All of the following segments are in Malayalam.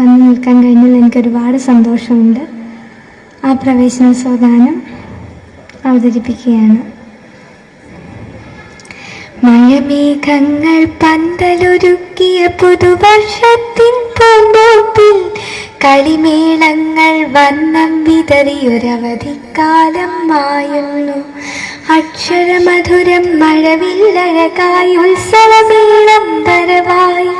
വന്ന് നിൽക്കാൻ കഴിഞ്ഞതിൽ എനിക്ക് ഒരുപാട് സന്തോഷമുണ്ട്. ആ പ്രവേശനോത്സവ ഗാനം അവതരിപ്പിക്കുകയാണ്. മഴമേഘങ്ങൾ പന്തലൊരുക്കിയ പുതുവർഷത്തിൻ പൂന്തോപ്പിൽ കളിമേളങ്ങൾ വന്നം വിതറിയൊരവധിക്കാലം മായുന്നു. അക്ഷരമധുരം മഴവില്ലഴകായി ഉത്സവമേളം വരവായി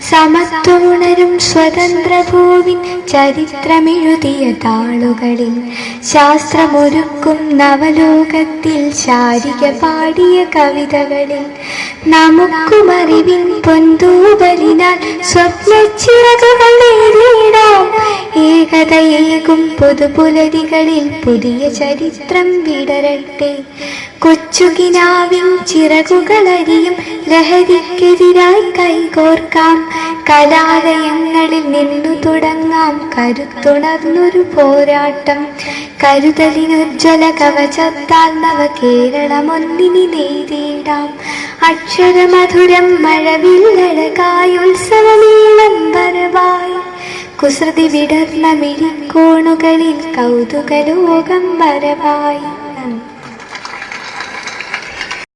സമത്വമുണരും സ്വതന്ത്ര ഭൂവിൻ ചരിത്രമെഴുതിയ താളുകളിൽ. ശാസ്ത്രമൊരുക്കും നവലോകത്തിൽ ശാരിക പാടിയ കവിതകളിൽ. നമുക്കും അറിവിൻ പൊന്തൂവലിനാൽ സ്വപ്നച്ചിറകുകൾ നേരിടാം ഏകതയേകും പുതുപുലരികളിൽ പുതിയ ചരിത്രം വിടരട്ടെ. കൊച്ചുകിനാവിൻ ചിറകുകളരിയും ലഹരിക്കെതിരായി കൈകോർക്കാം. കലാലയങ്ങളിൽ നിന്നു തുടങ്ങാം. കരുത്തുണർന്നൊരു പോരാട്ടം. കരുതലിനുജ്വല കവചത്താൽ നവ കേരളമൊന്നിനി നേരിടാം. അക്ഷരമധുരം മഴവില്ലഴകായി ഉത്സവമേളം വരവായി. കുസൃതി വിടർന്ന മിഴിക്കോണുകളിൽ കൗതുകലോകം വരവായി.